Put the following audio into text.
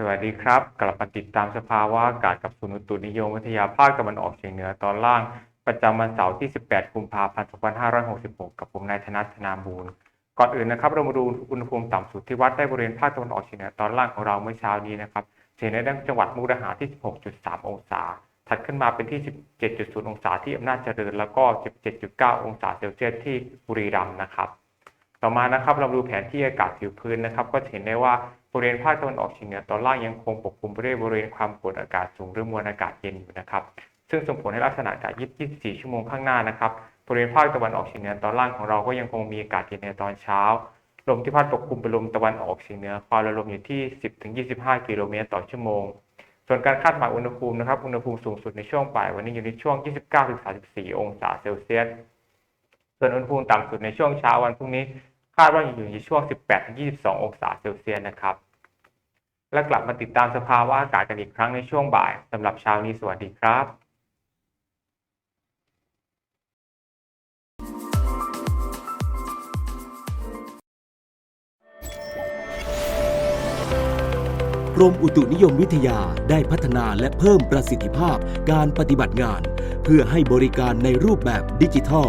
สวัสดีครับ กลับมาติดตามสภาวะอากาศกับศูนย์อุตุนิยมวิทยาภาคตะวันออกเฉียงเหนือตอนล่าง ประจำวันเสาร์ที่ 18 กุมภาพันธ์ 2566 กับผมนายธนัทธนาบูรณ์ก่อนอื่นนะครับเรามาดูอุณหภูมิต่ำสุดที่วัดได้บริเวณภาคตะวันออกเฉียงเหนือตอนล่างของเราเมื่อเช้านี้นะครับจะเห็นได้จังหวัดมุกดาหารที่ 16.3 องศา ถัดขึ้นมาเป็นที่ 17.0 องศาที่อำนาจเจริญ แล้วก็ 17.9 องศาเซลเซียสที่บุรีรัมย์นะครับ ต่อมานะครับเราดูแผนที่อากาศผิวพื้นนะครับ ก็เห็นได้ว่าบริเวณภาคตะวันออกเฉียงเหนือตอนล่างยังคงปกคลุมไปด้วยบริเวณความกดอากาศสูงหรือมวลอากาศเย็นอยู่นะครับ ซึ่งส่งผลให้ลักษณะอากาศ24 ชั่วโมงข้างหน้านะครับบริเวณภาคตะวันออกเฉียงเหนือตอนล่างของเราก็ยังคงมีอากาศเย็นในตอนเช้าลมที่พัดปกคลุมเป็นลมตะวันออกเฉียงเหนือความเร็วลมอยู่ที่ 10-25 กิโลเมตรต่อชั่วโมง ส่วนการคาดหมายอุณหภูมินะครับ อุณหภูมิสูงสุดในช่วงบ่ายวันนี้อยู่ในช่วง 29-34 องศาเซลเซียส ส่วนอุณหภูมิต่ำสุดในช่วงเช้าวันพรุ่งนี้ คาดว่าอยู่ในช่วง 18-22 องศาเซลเซียสนะครับ และกลับมาติดตามสภาวะอากาศกันอีกครั้งในช่วงบ่ายสำหรับเช้านี้สวัสดีครับกรมอุตุนิยมวิทยาได้พัฒนาและเพิ่มประสิทธิภาพการปฏิบัติงาน เพื่อให้บริการในรูปแบบดิจิทัล